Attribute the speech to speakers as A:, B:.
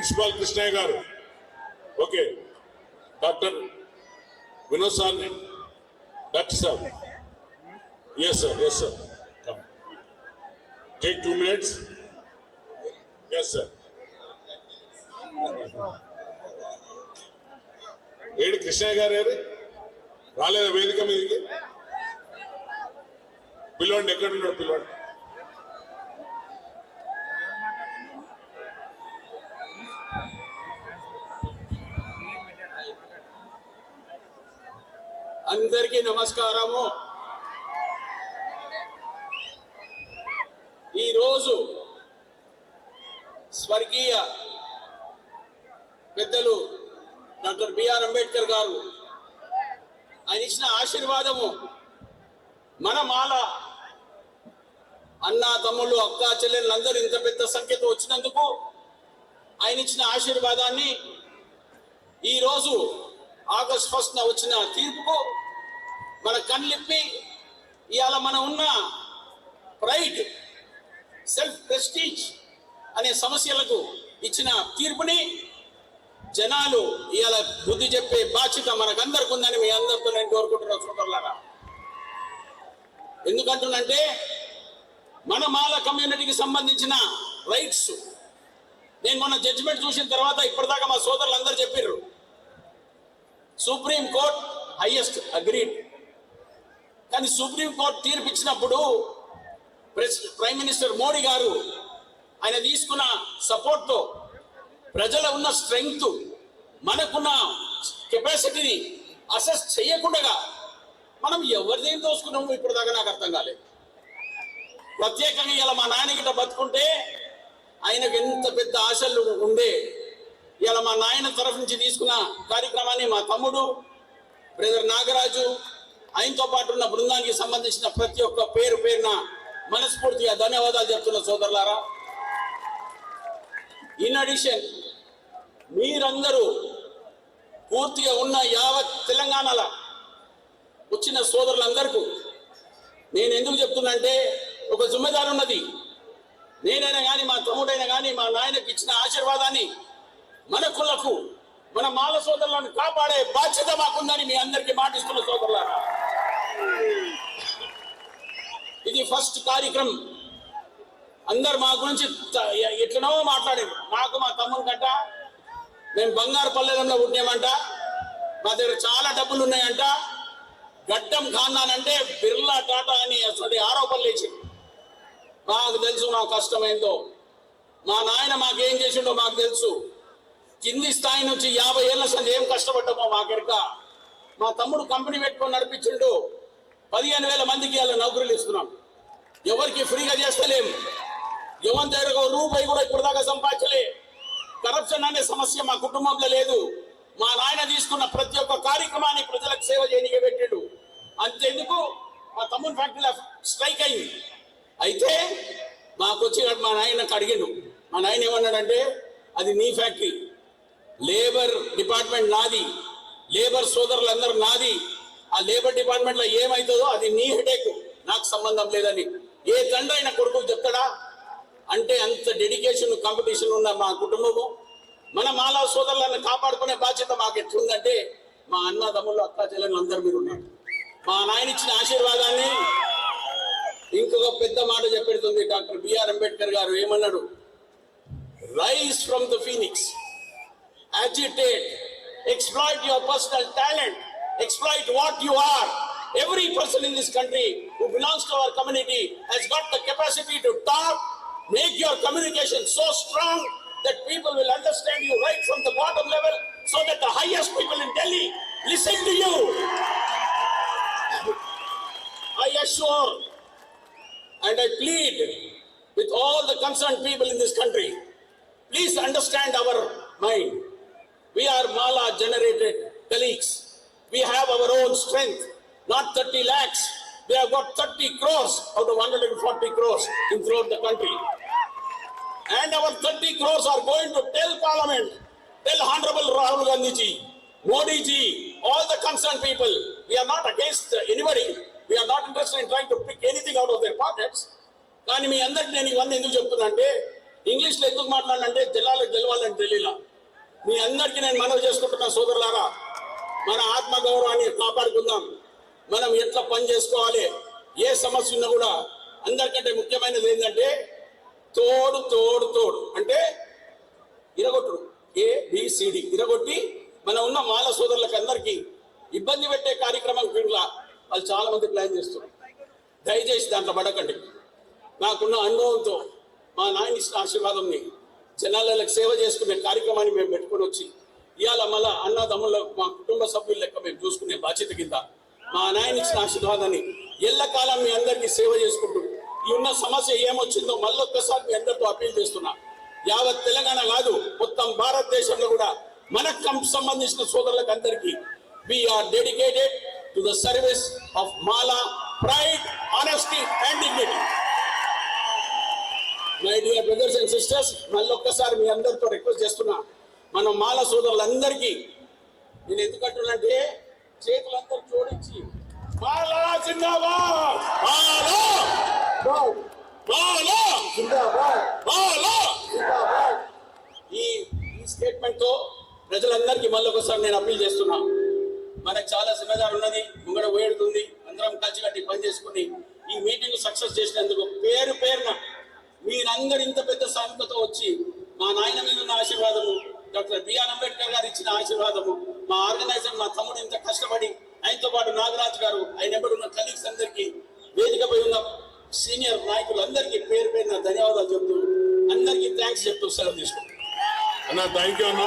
A: Principal Krishnaiah గారు. Okay. Doctor Vinod sir doctor sir. Yes sir yes sir take two minutes yes sir ఏడు కృష్ణయ్య గారు ఏది? రాలేదా వేదిక మీదకి? పిల్లోండి ఎక్కడ ఉన్నాడు పిల్లోండి
B: అందరికీ నమస్కారము. ఈరోజు స్వర్గీయ పెద్దలు డాక్టర్ బిఆర్ అంబేద్కర్ గారు ఆయన ఇచ్చిన ఆశీర్వాదము మన మాల అన్న తమ్ముళ్ళు అక్క చెల్లెళ్ళందరూ ఇంత పెద్ద సంఖ్యతో వచ్చినందుకు ఆయన ఇచ్చిన ఆశీర్వాదాన్ని ఈరోజు ఆగస్ట్ ఫస్ట్ వచ్చిన తీర్పుకు మన కళ్ళిప్పి ఇవాళ మనం ఉన్న ప్రైడ్ సెల్ఫ్ ప్రెస్టీజ్ అనే సమస్యలకు ఇచ్చిన తీర్పుని జనాలు ఇవాళ బుద్ధి చెప్పే బాధ్యత మనకందరికి ఉందని మీ అందరితో నేను కోరుకుంటున్నా సోదరులారా. ఎందుకంటున్నంటే మన మాల కమ్యూనిటీకి సంబంధించిన రైట్స్ నేను మొన్న జడ్జిమెంట్ చూసిన తర్వాత ఇప్పటిదాకా మా సోదరులు అందరు చెప్పారు సుప్రీం కోర్ట్ హైయెస్ట్ అగ్రీడ్ కానీ సుప్రీం కోర్ట్ తీర్పు ఇచ్చినప్పుడు ప్రెస్- ప్రైమ్ మినిస్టర్ మోడీ గారు ఆయన తీసుకున్న సపోర్ట్తో ప్రజల ఉన్న స్ట్రెంగ్త్ మనకున్న కెపాసిటీని అసెస్ చేయకుండా మనం ఎవరిదేం దోసుకున్నాము ఇప్పుడు దాకా నాకు అర్థం కాలేదు. ప్రత్యేకంగా ఇలా మా నాయన గిట్ట బతుకుంటే ఆయనకు ఎంత పెద్ద ఆశలు ఉండే ఇలా మా నాయన తరఫు నుంచి తీసుకున్న కార్యక్రమాన్ని మా తమ్ముడు బ్రదర్ నాగరాజు ఆయనతో పాటు ఉన్న బృందానికి సంబంధించిన ప్రతి ఒక్క పేరు పేరున మనస్ఫూర్తిగా ధన్యవాదాలు చెప్తున్న సోదరులారా. ఇన్ అడిషన్ మీరందరూ పూర్తిగా ఉన్న యావత్ తెలంగాణలో వచ్చిన సోదరులందరికీ నేను ఎందుకు చెప్తున్నా అంటే ఒక జుమ్మెదారు ఉన్నది. నేనైనా కానీ మా తమ్ముడైనా కానీ మా నాయనకి ఇచ్చిన ఆశీర్వాదాన్ని మన కులకు మన మాల సోదరులను కాపాడే బాధ్యత మాకుందని మీ అందరికీ మాటిస్తున్న సోదరులారా. ఇది ఫస్ట్ కార్యక్రమం. అందరు మా గురించి ఎట్లనో మాట్లాడారు. నాకు మా తమ్ముని కంట మేము బంగారు పల్లెలంలో పుట్టామంట. మా దగ్గర చాలా డబ్బులు ఉన్నాయంట. గడ్డం ఖాందానంటే బిర్లా టాటా అని అసలు ఆరోపణలు లేచింది మాకు తెలుసు మా కష్టమైందో మా నాయన మాకేం చేసిండో మాకు తెలుసు. కింది స్థాయి నుంచి యాభై ఏళ్ళ సంది ఏం కష్టపడ్డామో మాకెరక మా తమ్ముడు కంపెనీ పెట్టుకొని నడిపించిండు. పదిహేను వేల మందికి ఇలా నౌకరీలు ఇస్తున్నాం. ఎవరికి ఫ్రీగా చేస్తలేం. ఎవరి దగ్గర ఒక రూపాయి కూడా ఇప్పుడు దాకా సంపాదించలే. కరప్షన్ అనే సమస్య మా కుటుంబంలో లేదు. మా నాయన తీసుకున్న ప్రతి ఒక్క కార్యక్రమాన్ని ప్రజలకు సేవ చేయనికే పెట్టాడు. అంతెందుకు మా తమ్ముని ఫ్యాక్టరీలో స్ట్రైక్ అయింది. అయితే మాకు వచ్చి మా నాయనకు అడిగిండు. మా నాయన ఏమన్నాడంటే అది నీ ఫ్యాక్టరీ. లేబర్ డిపార్ట్మెంట్ నాది. లేబర్ సోదరులందరూ నాది. ఆ లేబర్ డిపార్ట్మెంట్లో ఏమైతుందో అది నీ హెడేక్. నాకు సంబంధం లేదని. ఏ తండ్రి అయినా కొడుకు చెప్తాడా అంటే అంత డెడికేషన్ కాంపిటీషన్ ఉన్న మా కుటుంబము. మన మాలా సోదరులను కాపాడుకునే బాధ్యత మాకు ఎట్లుందంటే మా అన్నదమ్ములు అక్కా చెల్లెలు అందరు మీరు ఉన్నారు మా నాయన ఇచ్చిన ఆశీర్వాదాన్ని ఇంకొక పెద్ద మాట చెప్పెడుతుంది డాక్టర్ బిఆర్ అంబేద్కర్ గారు. ఏమన్నాడు? Rise from the phoenix agitate, exploit your personal talent, exploit what you are. Every person in this country who belongs to our community has got the capacity to talk, make your communication so strong that people will understand you right from the bottom level so that the highest people in Delhi listen to you. I assure and I plead with all the concerned people in this country, please understand our mind. We are Mala generated colleagues. We have our own strength, not 30 lakhs. We have got 30 crores out of 140 crores in throughout the country. And our 30 crores are going to tell Parliament, tell Honorable Rahul Gandhi ji, Modi ji, all the concerned people. We are not against anybody. We are not interested in trying to pick anything out of their pockets. కానీ మీ అందరికి నేను ఇవన్నీ ఎందుకు చెప్తున్నా అంటే English ఎందుకు మాట్లాడాలంటే జిల్లాలకు గెలవాలని తెలియలా మీ అందరికీ నేను మనవి చేసుకుంటున్నా సోదరులారా మన ఆత్మ గౌరవాన్ని కాపాడుకుందాం. మనం ఎట్లా పని చేసుకోవాలి? ఏ సమస్య ఉన్నా కూడా అందరికంటే ముఖ్యమైనది ఏంటంటే తోడు తోడు తోడు. అంటే ఇరగొట్టుడు ఏ బిసిడి ఇరగొట్టి మన ఉన్న మాల సోదరులకు అందరికీ ఇబ్బంది పెట్టే కార్యక్రమం కింద వాళ్ళు చాలా మంది ప్లాన్ చేస్తున్నారు. దయచేసి దాంట్లో పడకండి. నాకున్న అనుభవంతో మా నాయన ఇచ్చిన ఆశీర్వాదంని జనాలకు సేవ చేసుకునే కార్యక్రమాన్ని మేము పెట్టుకొని వచ్చి ఇవాళ మళ్ళా అన్నదమ్ముల మా కుటుంబ సభ్యుల లెక్క మేము చూసుకునే బాధ్యత కింద మా నాయన ఇచ్చిన ఆశీర్వాదాన్ని ఎల్లకాలం మీ అందరికీ సేవ చేసుకుంటూ ఈ ఉన్న సమస్య ఏమొచ్చిందో మళ్ళొక్కసారి మీ అందరితో అప్పీల్ చేస్తున్నా. యావత్ తెలంగాణ కాదు మొత్తం భారతదేశంలో కూడా మనకు సంబంధించిన సోదరులకు అందరికీ we are dedicated to the service of Mala pride honesty and dignity my dear brothers and sisters మళ్ళొక్కసారి మీ అందరితో రిక్వెస్ట్ చేస్తున్నా. మనం మాల సోదరులందరికీ నేను ఎందుకు అంటున్నానంటే చేతులందరూ జోడించి మాలా జిందాబాద్! మాలా! మాలా! మాలా! ఈ ఈ స్టేట్మెంట్తో ప్రజలందరికీ మళ్ళీ ఒకసారి నేను అప్పీల్ చేస్తున్నా. మనకు చాలా జిమ్మేదారు ఉన్నది ముంగడ వేడుతుంది అందరం కలిసి కట్టి పని చేసుకుని ఈ మీటింగ్ సక్సెస్ చేసినందుకు పేరు పేరున మీరందరూ ఇంత పెద్ద సామెతతో వచ్చి మా నాయన మీద ఉన్న ఆశీర్వాదము డాక్టర్ బిఆర్ అంబేద్కర్ గారు ఇచ్చిన ఆశీర్వాదము మా ఆర్గనైజర్ మా తమ్ముడు ఇంత కష్టపడి ఆయనతో పాటు నాగరాజు గారు ఆయన ఎప్పుడు ఉన్న కలీగ్స్ అందరికీ వేదికపై ఉన్న సీనియర్ నాయకులందరికీ పేరు పేరున ధన్యవాదాలు చెప్తూ అందరికీ థ్యాంక్స్ చెప్తూ సెలవు తీసుకుంటాను
A: అన్న థ్యాంక్ యూ అన్న.